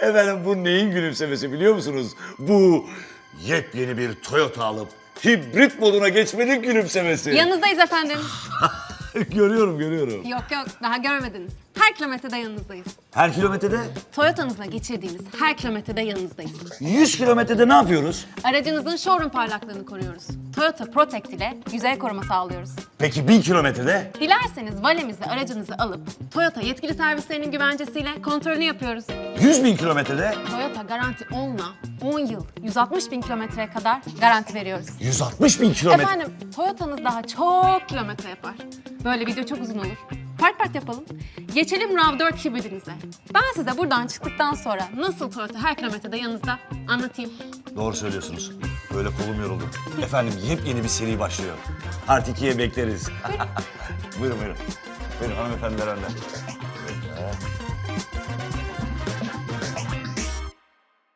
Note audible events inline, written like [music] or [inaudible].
Efendim bu neyin gülümsemesi biliyor musunuz? Bu yepyeni bir Toyota alıp hibrit moduna geçmenin gülümsemesi. Yanınızdayız efendim. [laughs] görüyorum görüyorum. Yok yok daha görmediniz. Her kilometrede yanınızdayız. Her kilometrede Toyota'nızla geçirdiğimiz her kilometrede yanınızdayız. 100 kilometrede ne yapıyoruz? Aracınızın showroom parlaklığını koruyoruz. Toyota Protect ile yüzey koruma sağlıyoruz. Peki 1000 kilometrede? Dilerseniz valemizi aracınızı alıp Toyota yetkili servislerinin güvencesiyle kontrolünü yapıyoruz. 100 bin kilometrede? Toyota garanti 10'la 10 yıl 160 bin kilometreye kadar garanti veriyoruz. 160 bin kilometre. Efendim Toyota'nız daha çok kilometre yapar. Böyle video çok uzun olur. Part part yapalım. Geçelim RAV4 hibridinize. Ben size buradan çıktıktan sonra nasıl Toyota her kilometrede yanınızda anlatayım. Doğru söylüyorsunuz. Böyle kolum yoruldu. Efendim yepyeni bir seri başlıyor. Part 2'ye bekleriz. [laughs] buyurun buyurun. Buyurun hanımefendiler önden.